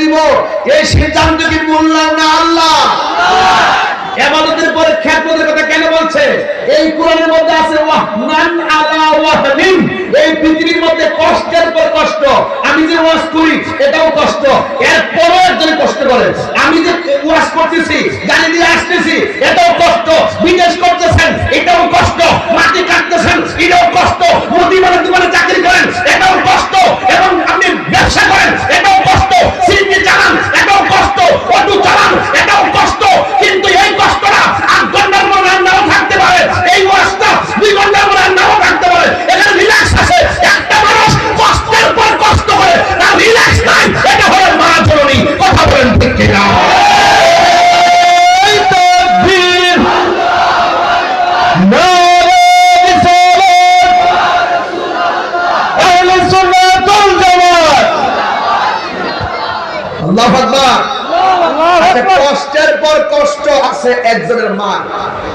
দিব। এই সিদ্ধান্ত কি বললাম না আল্লাহ। এবাদতের পরে বলছে, এই কোরআনের মধ্যে আছে ওয়াহনান আলা ওয়াহনিন এই পৃথিবীর মধ্যে কষ্টের পর কষ্ট। আমি যে ওয়াজ করি, এটাও কষ্ট। এরপরও একজন কষ্ট করে। আমি যে ওয়াজ করতেছি গাড়ি দিয়ে আসতেছি, এটাও কষ্ট। বিদেশ করতেছেন, এটাও কষ্ট। মাটি কাটতেছেন, এটাও কষ্ট। মুদিমানের দোকানে চাকরি করেন, এটাও কষ্ট। এবং আপনি ব্যবসা করেন, এটাও কষ্ট। সিটি চালান, এটাও কষ্ট। অটো চালান, এটাও কষ্ট। কিন্তু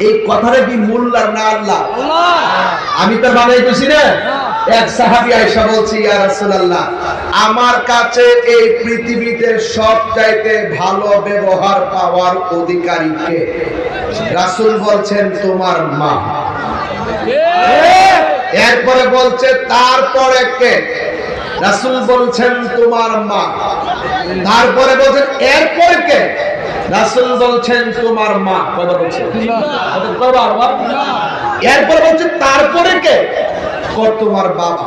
এই কথাটা কি মোল্লার না আল্লাহ? আমি তো বানাই বলছি না এক সাহাবি আয়েশা বলছি ইয়া রাসূলুল্লাহ আমার কাছে এই পৃথিবীতে সব চাইতে ভালো ব্যবহার পাওয়ার অধিকারী কে? রাসূল বলছেন তোমার মা। এরপরে বলছে তারপরে কে? রাসূল বলছেন তোমার মা। তারপরে বলছেন কে? রাসূল বলছেন, তোমার মা। তারপরে কে? তোমার বাবা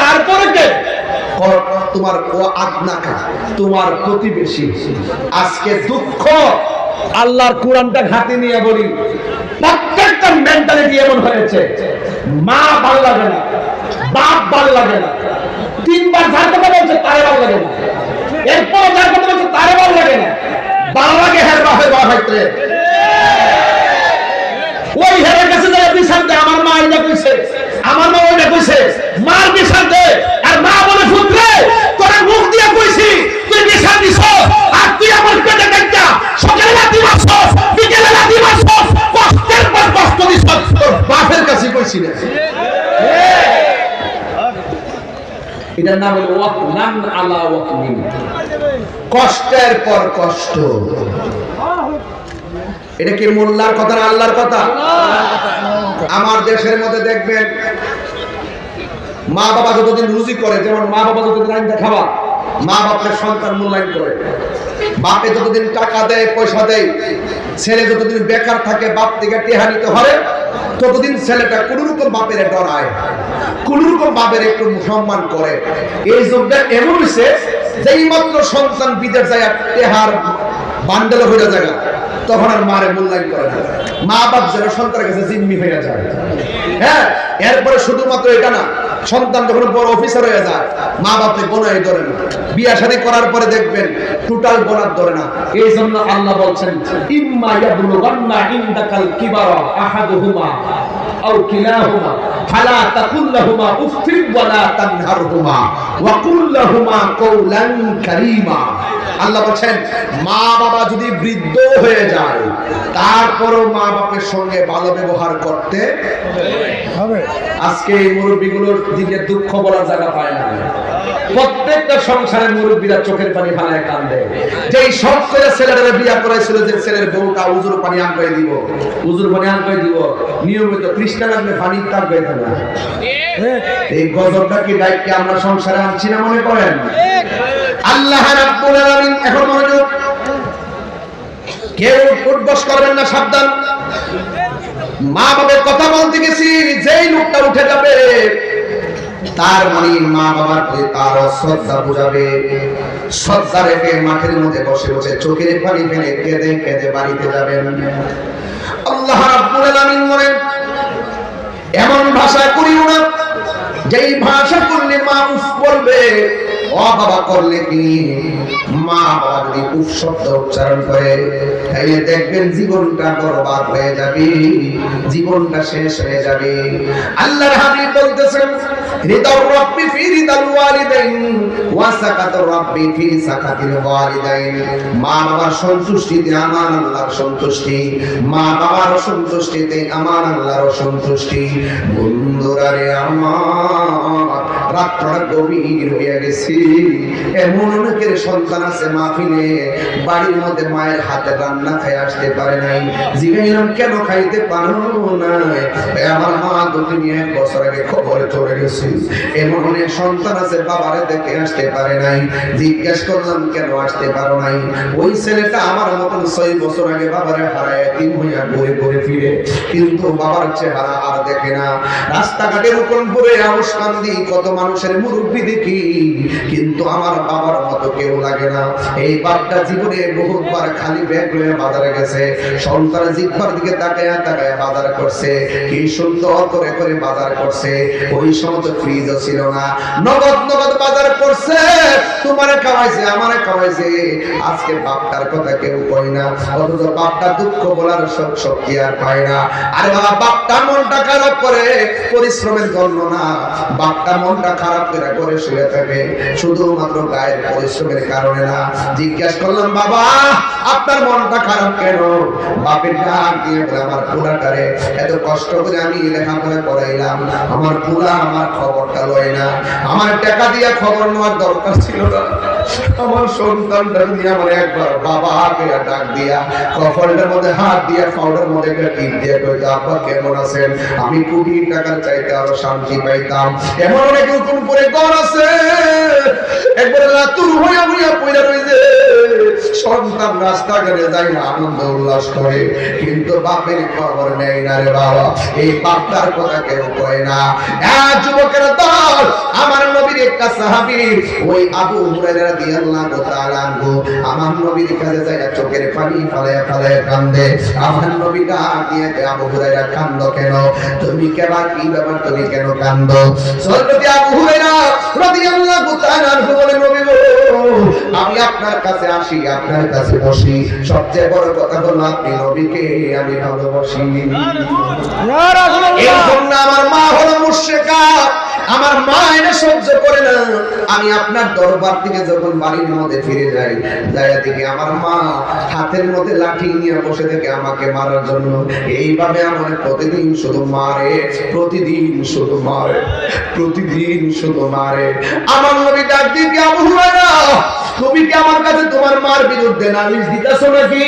তারপরে কে? তোমার ও আদনাকা তোমার প্রতিবেশী। আজকে দুঃখ আল্লাহর কোরআনটা ঘাতে নিয়ে বলি, প্রত্যেকটা মেন্টালিটি এমন হয়েছে, মা ভালো লাগে না, বাপ ভালো লাগে না। তিনবার যার কথা বলছে, তারে ভালো লাগে না। এরপর যার কথা বলছে, তারে ভালো লাগে না। বাংলাকে লাগে হের বাপের বাপ হইতে ওই হেরের কাছে যারা বিচার এটার নাম হলো ওয়াকনান আলা ওয়াকনিন কষ্টের পর কষ্ট। এটা কি মোল্লার কথা না আল্লাহর কথা? আমার দেশের মধ্যে দেখবেন মা বাবা যতদিন রুজি করে, যেমন মা বাবা যতদিন আইন দেখাবা মা বাপের সন্তান মূল্যায়ন করে। বাপে যতদিন টাকা দেয়, পয়সা দেয়, ছেলে যতদিন বেকার থাকে, বাপ থেকে টেহানিতে হয় ততদিন ছেলেটা কোন রকম বাপের ডরায় কোন রকম বাপের একটু সম্মান করে। এই যুগটা এমন হয়েছে যেই মাত্র সন্তান বিদেশ যায় টেহার বান্ডেল হয়ে জায়গা তখন আর মারে মূল্যায়ন করে না। মা বাপ যেন সন্তানের কাছে জিম্মি হয়ে যায়। হ্যাঁ এরপরে শুধুমাত্র এটা না সন্তান যখন বড় অফিসার হয়ে যায় মা বাপে বোনাই ধরে না। বিয়া শাদী করার পরে দেখবেন টোটাল বোনার ধরে না। এই জন্য আল্লাহ বলছেন, ইম্মা ইয়াবলুগান্না ইনদাকাল কিবারা আহাদুহুমা আও কিলাহুমা, ফালা তাকুল লাহুমা উফিন ওয়ালা তানহারহুমা, ওয়া কুল লাহুমা কওলান কারীমা। আল্লাহ বলছেন, মা বাবা যদি বৃদ্ধ হয়ে যায়, তারপরও মা বাপের সঙ্গে ভালো ব্যবহার করতে হবে। আজকে এই মুরব্বীগুলোর দিকে দুঃখ বলার জায়গা পায় না। প্রত্যেকটা সংসারের মুরব্বীরা চোখের পানি ফালায় কান্দে। যেই সব ছেলে ছেলেরা বিয়া করাইছিল, যে ছেলের বউটা উজুর পানি আন করে দিব। উজুর পানি আন করে দিব। নিয়মিত খ্রিস্টান আপনি পানি তার করে দেবে এই গজবটা কি দায়িত্বে আমরা সংসারে আনছি না মনে করেন? মা বাবার কথা বলতে গেছি, যেই লোকটা উঠে যাবে, তার মানে মা প্রতি তার বুঝাবে। মাঠের মধ্যে বসে বসে চোখের পানি ফেলে কেঁদে কেঁদে বাড়িতে যাবেন। আল্লাহ রাব্বুল আলামিন বলেন, এমন ভাষা করিও না। যেই ভাষা করলে মা উফ বলবে, ও বাবা করলে কি? মা বাবা যদি উফ শব্দ উচ্চারণ করে তাহলে দেখবেন জীবনটা বরবাদ হয়ে যাবে, জীবনটা শেষ হয়ে যাবে। আল্লাহর হাবিব বলতেছেন হৃদর রব্বি ফি রিদাল ওয়ালিদাইন, ওয়া সাকাতুর রব্বি ফি সাকাতিল ওয়ালিদাইন। মা বাবার সন্তুষ্টিতে আমার আল্লাহর সন্তুষ্টি, মা বাবার সন্তুষ্টিতে আমার আল্লাহর সন্তুষ্টি বন্ধুরা রে আমার আমার জিজ্ঞেস করলাম, কেন আসতে পারো নাই? ওই ছেলেটা আমার মতন ছয় বছর আগে বাবারে হারায়, তিন ফিরে। কিন্তু বাবার চেহারা আর দেখে না। রাস্তাঘাটের উপর পরে আবস্থান দিই কত মানুষের মুরব্বী দেখি কিন্তু আমার বাবার মতো কেউ লাগে না। এই বাপটা জীবনে বহুতবার খালি ব্যাগ লয়ে বাজারে গেছে। সন্তান জিব্বার দিকে তাকায় তাকায় বাজার করছে। কি সুন্দর করে করে বাজার করছে। ওই সময় তো ফ্রিজও ছিল না। নগদ নগদ বাজার করছে। তোমারে শুধুমাত্র গায়ের পরিশ্রমের কারণে না। জিজ্ঞাসা করলাম, বাবা, আপনার মনটা খারাপ কেন? বাপের আমার পোলাটারে এত কষ্ট করে আমি লেখাপড়া করাইলাম। আমার পোলা আমার খবরটা লয় না। আমার টাকা দিয়া খবর নেওয়ার দরকার ছিল না। আমার সন্তানটা দিয়ে আমার একবার বাবা আগে ডাক দিয়া কফলটার মধ্যে হাত দিয়া, পাউডার মধ্যে একটা টিপ দিয়ে কইতো আব্বা, কেমন আছেন? আমি কোটি টাকার চাইতে আরও শান্তি পাইতাম। এমন অনেক রকম করে ঘর আছে। একবার লাতুর হইয়া হইয়া পড়ে রইছে। সন্তান রাস্তাঘাটে যায় না, আনন্দ উল্লাস করে। কিন্তু বাপের খবর নেই না রে বাবা, এই বাপটার কথা কেউ কয় না। যুবকের দল, আমার নবীর একটা ওই আবু আমার নবীর কাছে যায় চোখের পানি ফালায়া ফালায়া কান্দে। আমার নবী ডাক দিয়ে আবু কান্দো কেন? তুমি কেন কি ব্যাপার তুমি কেন কান্দো? সর্বতি আবু রাদিয়াল্লাহু তাআলা বলে, নবী আমি আপনার কাছে আসি আপনার কাছে বসি। সবচেয়ে বড় কথা হলো আপনি নবীকে আমি ভালোবাসি। এই জন্য আমার মা হলো মুশরিকা। আমার মা এটা সহ্য করে না। আমি আপনার দরবার থেকে যখন বাড়ির মধ্যে ফিরে যাই যাই থেকে আমার মা হাতের মধ্যে লাঠি নিয়ে বসে থেকে আমাকে মারার জন্য। এইভাবে আমার প্রতিদিন শুধু মারে, প্রতিদিন শুধু মারে, প্রতিদিন শুধু মারে। আমার নবী ডাক দিয়ে আবু হুরায়রা, তুমি কি আমার কাছে তোমার মার বিরুদ্ধে নালিশ দিতেছো নাকি?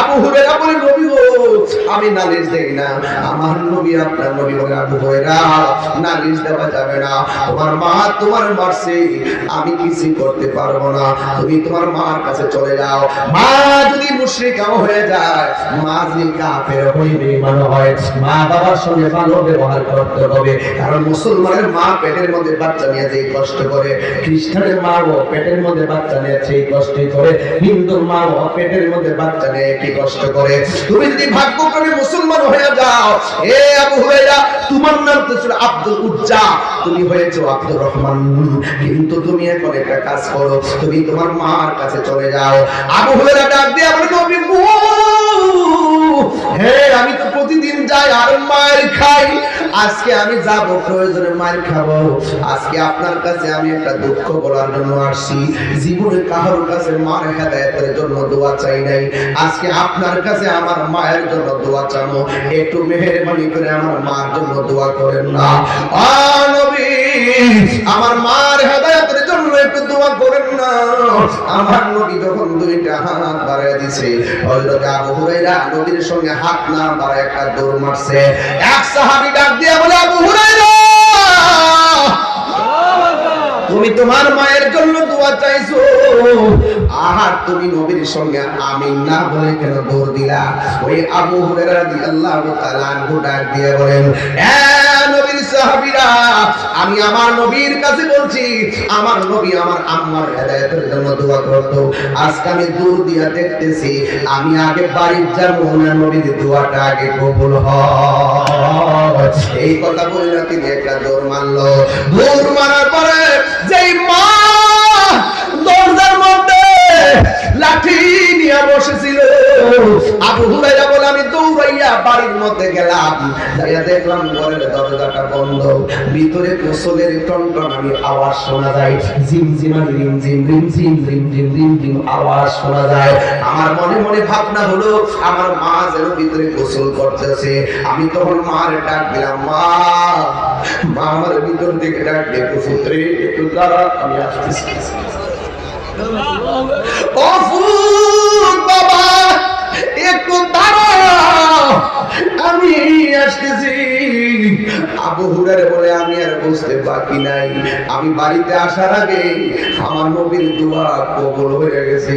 আবু হুরায়রা বলে, নবী গো, আমি নালিশ দেই না। আমার নবী, আপনার নবী বলে, আবু হুরায়রা, নালিশ দেওয়া যাবে না। তোমার মা তোমার মারছে। আমি কিছু করতে পারব না। তুমি তোমার মার কাছে চলে যাও। মা যদি মুশরিকাও হয়ে যায়, মা যদি কাফের হইবে মানে হয়, মা বাবার সঙ্গে ভালো ব্যবহার করতে হবে। কারণ মুসলমানের মা পেটের মধ্যে বাচ্চা নিয়ে যেই কষ্ট করে, খ্রিস্টানের মা ও পেটের মধ্যে বাচ্চা নিয়ে সেই কষ্ট করে, হিন্দুর মা ও পেটের মধ্যে বাচ্চা নিয়ে কি কষ্ট করে। তুমি যদি ভাগ্য করে মুসলমান হয়ে যাও, এ আবু হুরায়রা, তোমার নাম তো ছিল আব্দুল উজ্জা। তুমি হয়েছো আব্দুর রহমান। কিন্তু তুমি এখন একটা কাজ করো, তুমি তোমার মার কাছে চলে যাও। আবু হুরায়রা ডাক দিয়ে আমার নবী হে, আমি তো প্রতিদিন যাই আর মার খাই। আজকে আমি যাব, প্রয়োজনে মার খাব। আজকে আপনার কাছে আমি একটা দুঃখ বলার জন্য আসছি। জীবনে কারোর কাছে মার হেদায়তের জন্য দোয়া চাই নাই। আজকে আপনার কাছে আমার মায়ের জন্য দোয়া চাবো। একটু মেহেরবানি করে আমার মার জন্য দোয়া করেন না। আমার মার হেদায়তের একটু দোয়া করেন না। আমার নবী যখন দুইটা হাত বাড়ায় দিছে হযরত আবু হুরায়রা নবীর সঙ্গে হাত না বাড়ায় একটা দৌড় মারছে। এক সাহাবী ডাক দিয়ে বলে আবু হুরায়রা! তুমি তোমার মায়ের জন্য দোয়া চাইছো। আর তুমি নবীর সঙ্গে আমিন না বলে কেন দৌড় দিলা? ওই আবু হুরায়রা রাদিয়াল্লাহু তাআলা আনহু ডাক দিয়ে বলেন, এ নবীর সাহাবীরা, আমি আমার নবীর কাছে বলছি, আমার নবী আমার আম্মার হেদায়েতের জন্য দোয়া করতো। আজকে আমি দূর দিয়া দেখতেছি, আমি আগে বাড়ির যাব না, নবীর দোয়াটা আগে কবুল হয়। এই কথা বললে তিনি একটা দৌড় মারলো। দৌড় মারার পরে যেই মা আবু হুরাইরা বলে আমি দৌড়াইয়া বাড়ির মধ্যে গেলাম। যাইয়া দেখলাম ঘরের দরজাটা বন্ধ। ভিতরে গোসলের টনটনানি আওয়াজ শোনা যায়। জিম জিমা রিম জিম রিম জিম রিম জিম রিম জিম আওয়াজ শোনা যায়। আমার মনে মনে ভাবনা হলো আমার মা যেন ভিতরে গোসল করতেছে। আমি তখন মার ডাক দিলাম মা মা আমার ভিতর থেকে ডাক দিয়ে পুত্রে একটু দাঁড়া আমি আসতেছি। ও ফুল আবু হুরারে বলে, আমি আর বুঝতে বাকি নাই। আমি বাড়িতে আসার আগে আমার নবীর দোয়া কবল হয়ে গেছে।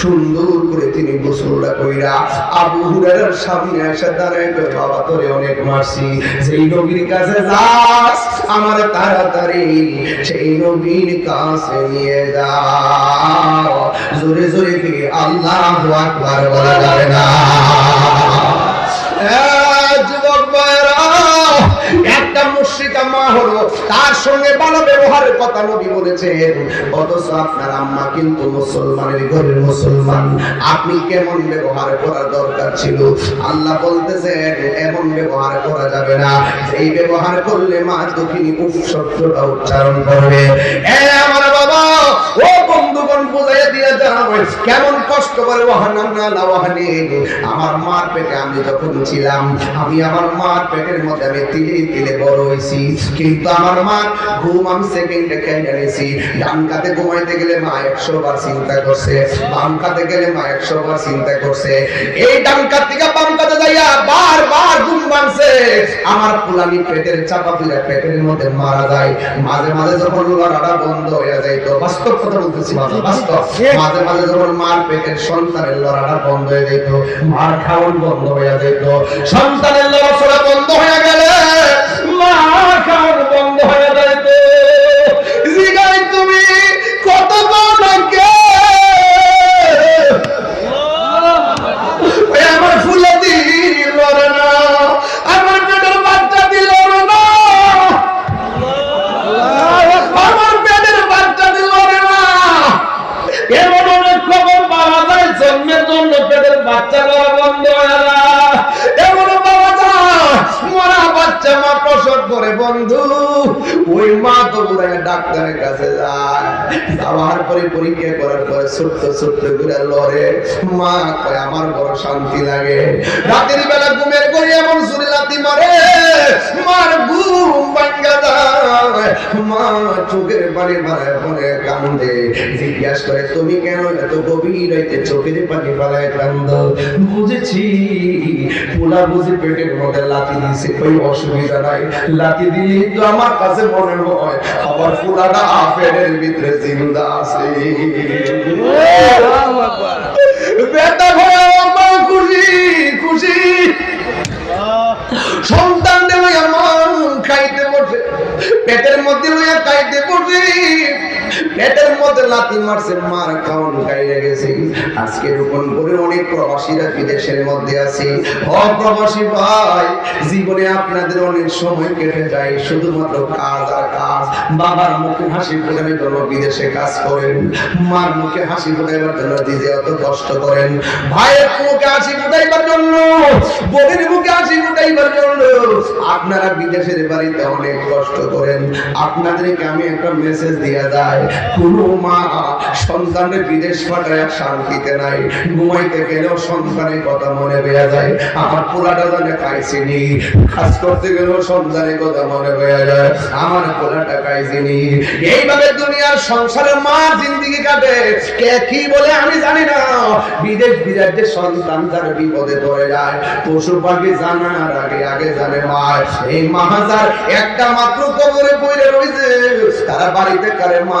সুন্দর করে তিনি গোসলটা কইরা আবু হুরারের সামনে এসে দাঁড়ায় বাবা, তোরে অনেক মারছি। সেই নবীর কাছে যাস, আমার তাড়াতাড়ি সেই নবীর কাছে নিয়ে যাও জোরে জোরে কি আল্লাহ আকবার বলা যাবে না। একটা মুশ্রিকা মা হলো, তার সঙ্গে ভালো ব্যবহারের কথা নবী বলেছেন। অথচ আপনার আম্মা কিন্তু মুসলমানের ঘরের মুসলমান। আপনি কেমন ব্যবহার করার দরকার ছিল? আল্লাহ বলতেছেন, এমন ব্যবহার করা যাবে না। এই ব্যবহার করলে মা দক্ষিণী উপশব্দটা উচ্চারণ করবে। হ্যাঁ আমার বাবা! হয়েছি কিন্তু আমার মা ঘুম আমি সেকেন্ডে খেয়ে নিয়েছি ডান ঘুমাইতে গেলে মা একশো বার চিন্তা করছে, বাম কাতে গেলে মা একশো বার চিন্তা করছে। এই ডান কাত থেকে বাম কাতে যাইয়া বার বার ঘুম ভাঙছে। আমার ফুলানি পেটের চাপা তুলে পেটের মধ্যে মারা যায়। মাঝে মাঝে যখন লড়াটা বন্ধ হয়ে যায় তো বাস্তব কথা বলতেছি মাঝে বাস্তব। মাঝে মাঝে যখন মার পেটের সন্তানের লড়াটা বন্ধ হয়ে যেত মার খাওয়ান বন্ধ হয়ে যেত সন্তানের লড়াচড়া করে, বন্ধু। ওই মা তো বোধহয় ডাক্তারের কাছে যায়। যাওয়ার পরে পরীক্ষা করার পরে ছোট্ট ছোট্ট করে লড়ে। মা কয়, আমার বড় শান্তি লাগে। রাতের বেলা ঘুমের করে এমন সুরে লাতি মারে। মার যায় মা চোখের পানি মারে মনে কান্দে জিজ্ঞাসা করে তুমি কেন এত গভীর হইতে চোখের পানি ফেলায় কান্দ বুঝেছি পোলা বুঝে পেটের মধ্যে লাতি দিছে কই অসুবিধা নাই লাতি দিলে তো আমার কাছে মনে হয় আমার পোলাটা আপেলের ভিতরে জিন্দা আছে বেটা ভয় আমার খুশি খুশি সন্তান লইয়া মন খাইতে বসে। পেটের মধ্যে লইয়া খাইতে বসে। পেটের মধ্যে মারছে, মার গেছে। আজকে রোপণ করে অনেক প্রবাসীরা বিদেশের মধ্যে আছে। ভাই, জীবনে আপনাদের অনেক সময় কেটে যায়, শুধুমাত্র কাজ আর কাজ। বাবার মুখে হাসি ফোটানোর জন্য বিদেশে কাজ করেন। মার মুখে হাসি ফোটাইবার জন্য দিদি অত কষ্ট করেন। ভাইয়ের মুখে হাসি ফোটাইবার জন্য বোনের মুখে হাসি ফোটাইবার জন্য আপনারা বিদেশের বাড়িতে অনেক কষ্ট করেন। আপনাদেরকে আমি একটা মেসেজ দিয়ে যায় বিদেশ এইভাবে দুনিয়ার সংসারে মা জিন্দিগি কাটে। কে কি বলে আমি জানি না। বিদেশ বিরাজ্যে সন্তান তার বিপদে পড়ে যায়। পশু পাখি জানার আগে আগে জানে মা এই মাহাজার একটা মাত্র কবরে পড়ে রয়েছে। তারা বাড়িতে কারে মা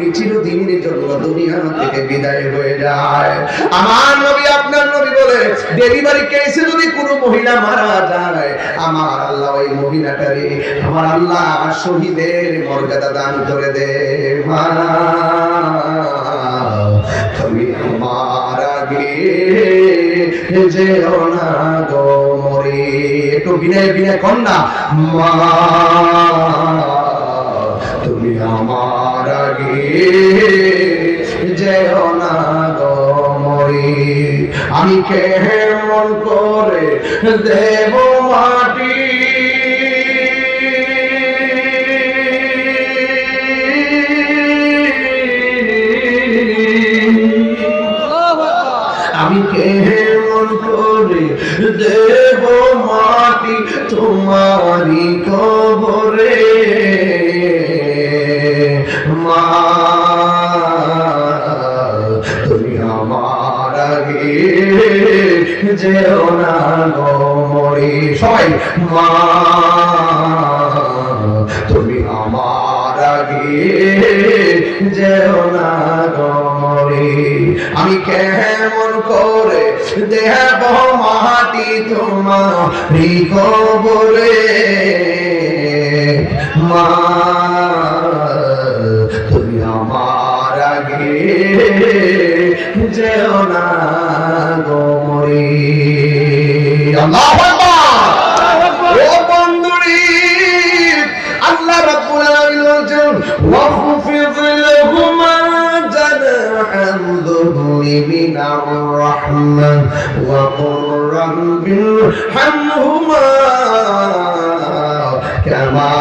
দক্ষিণী চিরদিনের জন্য দুনিয়া থেকে বিদায় হয়ে যায়। আমার নবী, আপনার নবী বলে, ডেলিভারি কেসে যদি কোনো মহিলা মারা যায়, আমার আল্লাহ ওই মহিলাটারে আমার আল্লাহ শহীদের মর্যাদা দান করে দে। তুমি আমার আগে যেও না মরে। একটু বিনয় বিনয় না। মা, তুমি আমার আগে যেও না গো মরে। আমি কেমন করে দেব মাটি যেও না গো মরি। সবাই, মা, তুমি আমার আগে যেও না গো মরি। আমি কেমন করে দেব মাটি তোমারি বলে মা ارحمهما كما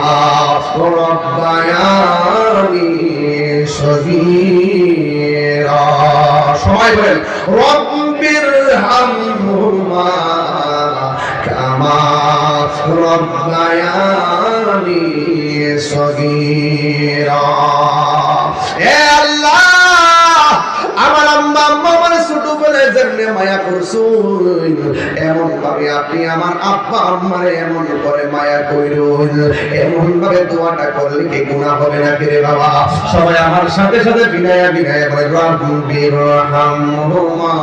ربياني صغيرا সবাই বলেন رب ارحمهما كما ربياني صغيرا এ আল্লাহ আমার আম্মা আম্মা ছোট বলে যেমনি মায়া করছুন। এমন ভাবে আপনি আমার আব্বা আম্মারে এমন করে মায়া কইরুন। এমন ভাবে দোয়াটা করলে কি গুনাহ হবে না রে বাবা? সবাই আমার সাথে সাথে বিনায়া বিনায়া বলে রব্বির রহমহুমা।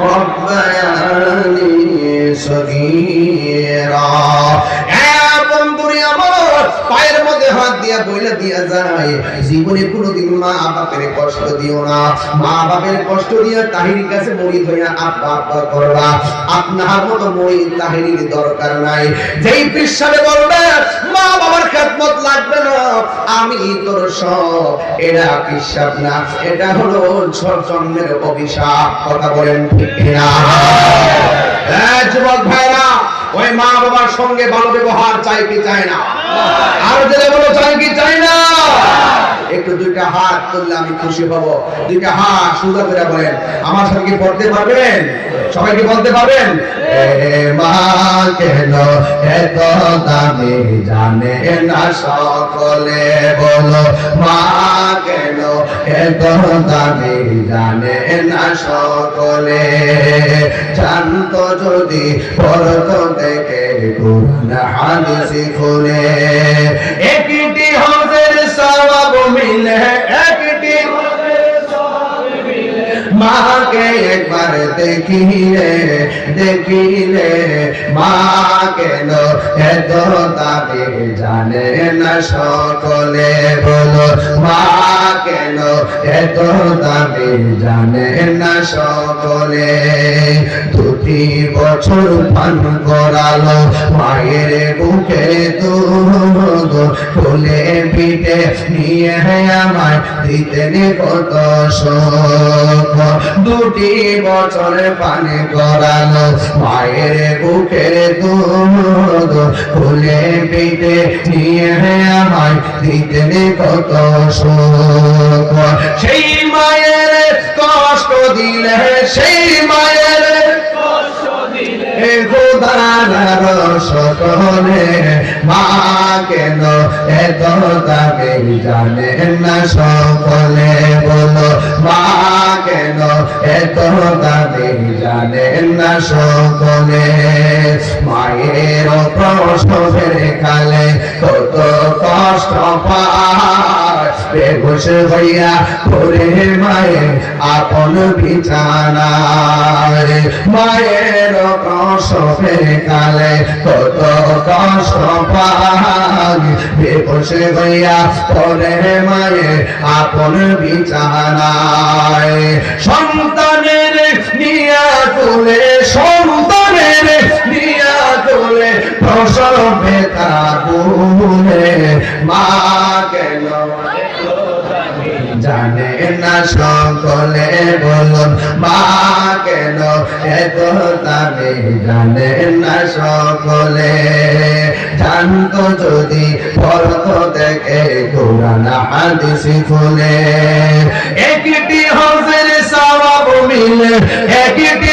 রব্বায়ানি সগীরা। বন্ধুরে আমার পায়ের হাত দিয়া বইলা দিয়া যায়। জীবনে কোনোদিন মা বাপের কষ্ট দিও না। মা বাপের কষ্ট দিয়া তাহির কাছে মরিদ হইয়া আব্বা আব্বা করবা। আপনার মতো মরিদ তাহিরির দরকার নাই। যেই পিসাবে বলবে, মা বাবার খেদমত লাগবে না। আমি তোর সব, এটা পিসাব না। এটা হলো জন্মের অভিশাপ। কথা বলেন ঠিক কিনা? হ্যাঁ যুবক ভাইরা ওই মা বাবার সঙ্গে ভালো ব্যবহার চাই কি চায় না? আর দিলে বলো চাই কি চাই না? একটু দুইটা হাত তুললে আমি খুশি হব। দুইটা হাত সুন্দর করে বলেন। আমার সঙ্গে কি পড়তে পারবেন? সবাই কি বলতে পারবেন? মা কেন এত দামি জানে না সকলে বলো, মা দামি জানে না সকলে। শান্ত যদি পরত থেকে কোরআন খুলে। একটি হজের সওয়াব মিলে, একটি মাকে একবার দেখিলে দেখিলে মা কেন এত দাবি জানে না সকলে বলো মা কেন এত দাবি জানে না সকলে। দুটি বছর পান করালো, মায়ের বুকে দুধ ফুলে পিঠে নিয়ে আমায় দিতেন কত শোক। দুটি বছর পানি করালো মায়ের বুকে দুধ। ফুলে পিঠে নিয়ে আমায় দিতেন কত শোক। সেই মায়ের কষ্ট দিলে সেই মায়ের খোদার সকলে মা কেন এত দাবি জানে না সকলে? বলো, মা কেন এত দাবি জানেন না সকলে? মায়ের প্রসবের কালে কত কষ্ট পায়। বেহুশ হইয়া পরে মায়ে আপন বিছানায়। মায়ের প্রসবের কালে কত কষ্ট পায়। বেহুশ হইয়া পরে মায়ে আপন বিছানায়। সন্তানের নিয়া তুলে সন্তানের নিয়া তুলে প্রসবে তাবুলে মা কেন জানে না সকলে বলুন, মা কেন এত তাবে জানে না সকলে। জানত যদি পরত দেখে কোরআন, হাদিস খুলে। একটি হজের সবাব মিলে, একটি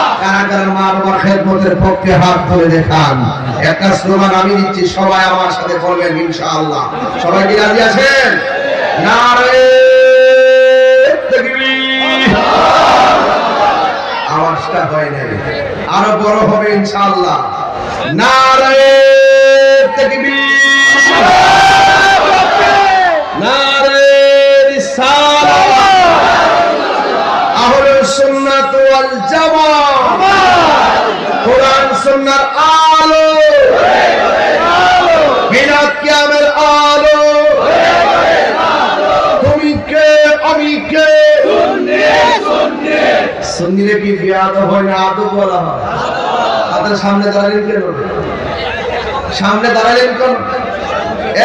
কারা মা বাবার খেদমতের পক্ষে হাত দেখান। একটা আমি দিচ্ছি, সবাই আমার সাথে বলবেন, ইনশাআল্লাহ। সবাই কি রাজি আছেন? নারে আওয়াজটা আরও বড় হবে, ইনশাআল্লাহ। নারে আহলে কোরআন সুন্নাহর আলো। মিলাদ কিয়ামের আলো। তুমি কে আমি কে সুন্নিরে কি বিয়াদ হয় না আদব বলা হয়? আপনার সামনে দাঁড়ালেন কেন? সামনে দাঁড়ালেন কেন?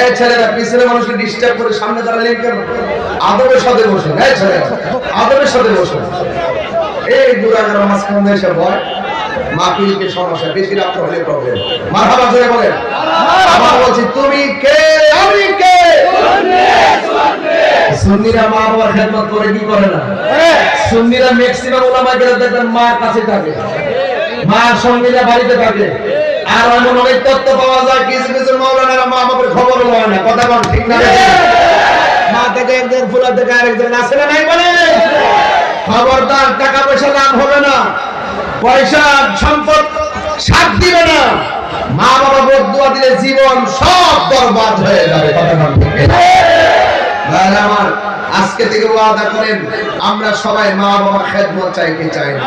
এই ছেলেরা, পিছনে মানুষকে ডিস্টার্ব করে সামনে দাঁড়ালেন কেন? আদবের সাথে বসে এই ছেলেরা, আদবের সাথে বসে এই দুরাগের মাঝখানে এসে ভয় মাহফিলকে সমস্যা বেশি রাত্র হলে প্রবলেম মারহাবা জোরে বলেন। আবার বলছি তুমি কে? আমি কে? সুন্নিরা মা বাবার খেদমত করে কি করে না? সুন্নিরা ম্যাক্সিমাম ওলামা গেলে দেখবেন মার কাছে থাকে। মার সঙ্গীরা বাড়িতে থাকে। আর এমন অনেক তথ্য পাওয়া যায় কিছু কিছু মৌলানারা মা বাবার খবর লয় না। কথা বল ঠিক না? মা থেকে একজন ফুলা থেকে আরেকজন আছে না নাই বলে? খবরদার টাকা পয়সা লাভ হবে না। পয়সা, সম্পদ সাথ দিবে না। মা বাবা বদুয়া দিলে জীবন সব বরবাদ হয়ে যাবে। আমার, আজকে থেকে ওয়াদা করেন, আমরা সবাই মা বাবার খেদমত চাইতে চাই না।